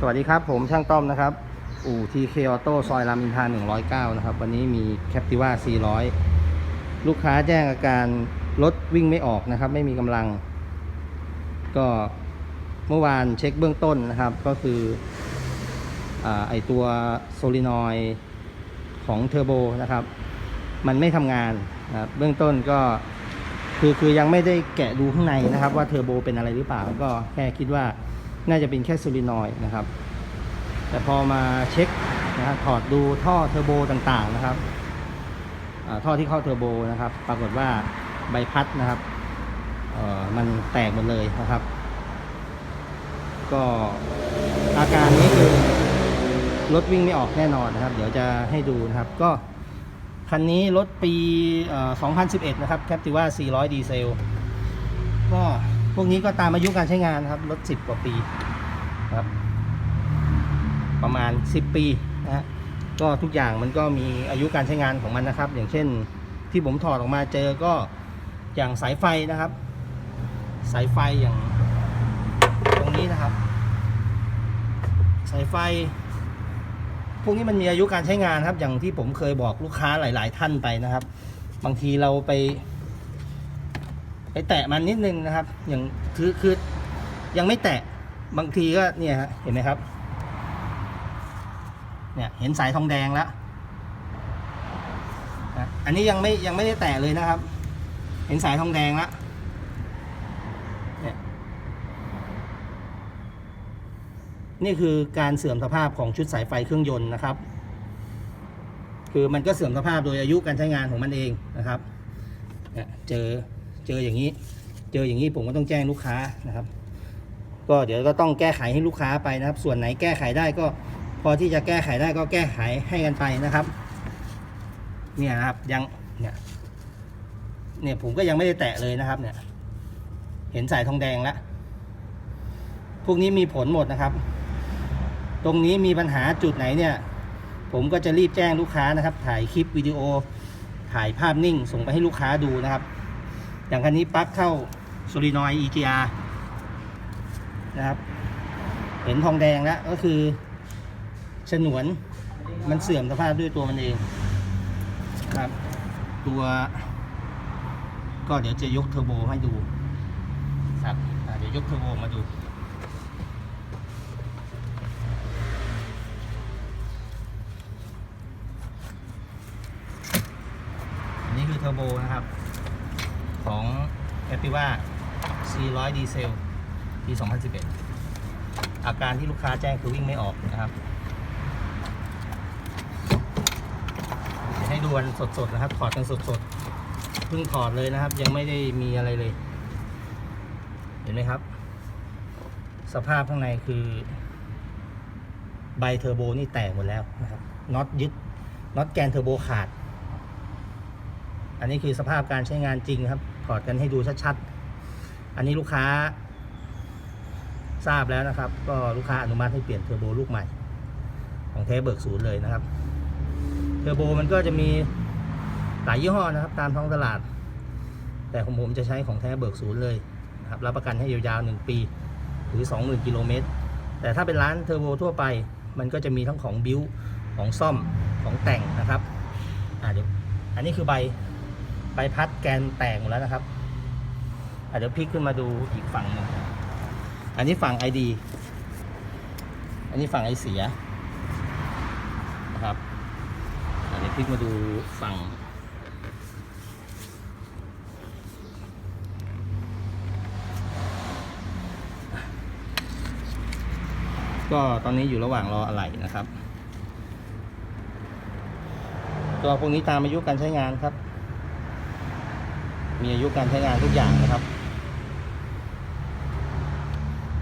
สวัสดีครับ ผมช่างต้อมนะครับ อู่ทีเคออโต้ซอยรามอินทรา109 นะครับ วันนี้มี Captiva 400 ลูกค้าแจ้งอาการรถวิ่งไม่ออกนะครับ ไม่มีกำลัง ก็เมื่อวานเช็คเบื้องต้นนะครับ ก็คืออไอตัวโซลินอยของเทอร์โบนะครับ มันไม่ทำงานนะเบื้องต้นก็คือคือยังไม่ได้แกะดูข้างในนะครับ ว่าเทอร์โบเป็นอะไรหรือเปล่า ก็แค่คิดว่า น่าจะเป็นแค่โซลินอยนะครับ แต่พอมาเช็คนะครับถอดดูท่อเทอร์โบต่างๆนะครับท่อที่เข้าเทอร์โบนะครับ ปรากฏว่าใบพัดนะครับมันแตกหมดเลยนะครับ ก็อาการนี้คือรถวิ่งไม่ออกแน่นอนนะครับ เดี๋ยวจะให้ดูนะครับ ก็คันนี้รถปี 2011 นะครับ Captiva 400 ดีเซล ก็ พวกนี้ก็ตามอายุการใช้งานครับรถ10กว่าปีครับ ประมาณ10ปีนะฮะก็ทุกอย่างมันก็มีอายุการใช้งานของมันนะครับ อย่างเช่นที่ผมถอดออกมาเจอก็อย่างสายไฟนะครับ สายไฟอย่างตรงนี้นะครับ สายไฟ พวกนี้มันมีอายุการใช้งานครับ อย่างที่ผมเคยบอกลูกค้าหลาย ๆ ท่านไปนะครับ บางทีเราไป ไปแตะมันนิดนึงนะครับ อย่างคือคือยังไม่แตะบางทีก็เนี่ยฮะเห็นไหมครับ เนี่ยเห็นสายทองแดงแล้วอันนี้ยังไม่ยังไม่ได้แตะเลยนะครับ เห็นสายทองแดงแล้วเนี่ยนี่คือการเสื่อมสภาพของชุดสายไฟเครื่องยนต์นะครับ คือมันก็เสื่อมสภาพโดยอายุการใช้งานของมันเองนะครับเนี่ยเจอ เจออย่างนี้ เจออย่างนี้ผมก็ต้องแจ้งลูกค้านะครับ ก็เดี๋ยวก็ต้องแก้ไขให้ลูกค้าไปนะครับ ส่วนไหนแก้ไขได้ก็ พอที่จะแก้ไขได้ก็แก้ไขให้กันไปนะครับ เนี่ยครับยังเนี่ยเนี่ยผมก็ยังไม่ได้แตะเลยนะครับ เนี่ย เห็นสายทองแดงแล้วพวกนี้มีผลหมดนะครับ ตรงนี้มีปัญหาจุดไหนเนี่ย ผมก็จะรีบแจ้งลูกค้านะครับ ถ่ายคลิปวิดีโอ ถ่ายภาพนิ่ง ส่งไปให้ลูกค้าดูนะครับ อย่างคันนี้ปลั๊กเข้าโซลินอย EGR นะครับ เห็นทองแดงแล้วก็คือฉนวนมันเสื่อมสภาพด้วยตัวมันเองครับ ตัว ก็เดี๋ยวจะยกเทอร์โบให้ดูครับเดี๋ยวยกเทอร์โบมาดูอันนี้คือเทอร์โบนะครับ ของ Activa 400 ดีเซล ปี 2011 อาการที่ลูกค้าแจ้งคือวิ่งไม่ออกนะครับให้ดูกันสดๆนะครับ ถอดกันสดๆเพิ่งถอดเลยนะครับ ยังไม่ได้มีอะไรเลย เห็นไหมครับ สภาพข้างในคือ ใบเทอร์โบนี่แตกหมดแล้วนะครับน็อตยึดน็อตแกนเทอร์โบขาด อันนี้คือสภาพการใช้งานจริงครับ ถอดกันให้ดูชัดๆ อันนี้ลูกค้า ทราบแล้วนะครับ ก็ลูกค้าอนุมัติให้เปลี่ยนเทอร์โบลูกใหม่ ของแท้เบิกศูนย์เลยนะครับ เทอร์โบมันก็จะมีหลายยี่ห้อนะครับ ตามท้องตลาด แต่ของผมจะใช้ของแท้เบิกศูนย์เลยนะครับรับประกันให้ยาวๆ 1 ปี หรือ 20,000กิโลเมตรแต่ถ้าเป็นร้านเทอร์โบทั่วไป มันก็จะมีทั้งของบิวของซ่อมของแต่งนะครับอ่าเดี๋ยวอันนี้คือใบ ใบพัดแกนแตกหมดแล้วนะครับเดี๋ยวพลิกขึ้นมาดูอีกฝั่งหนึงอันนี้ฝั่ง ID อันนี้ฝั่งไอเสียนะครับอะเดี๋ยวพลิกมาดูฝั่งก็ตอนนี้อยู่ระหว่างรออะไหล่นะครับก็พวกนี้ตามอายุการใช้งานครับ มีอายุการใช้งานทุกอย่างนะครับ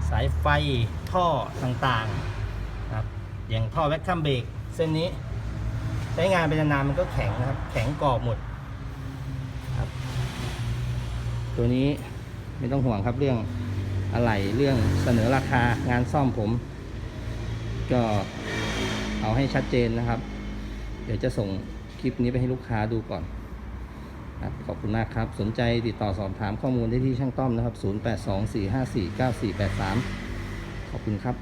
สายไฟท่อต่างๆนะครับอย่างท่อแว็กคัมเบรกเส้นนี้ ใช้งานเป็นนานๆมันก็แข็งนะครับ แข็งกรอบหมดครับ ตัวนี้ไม่ต้องห่วงครับเรื่องอะไรเรื่องเสนอราคางานซ่อมผม ก็เอาให้ชัดเจนนะครับ เดี๋ยวจะส่งคลิปนี้ไปให้ลูกค้าดูก่อน ครับขอบคุณมากครับ สนใจติดต่อสอบถามข้อมูลได้ที่ช่างต้อมนะครับ 0824549483 ขอบคุณครับ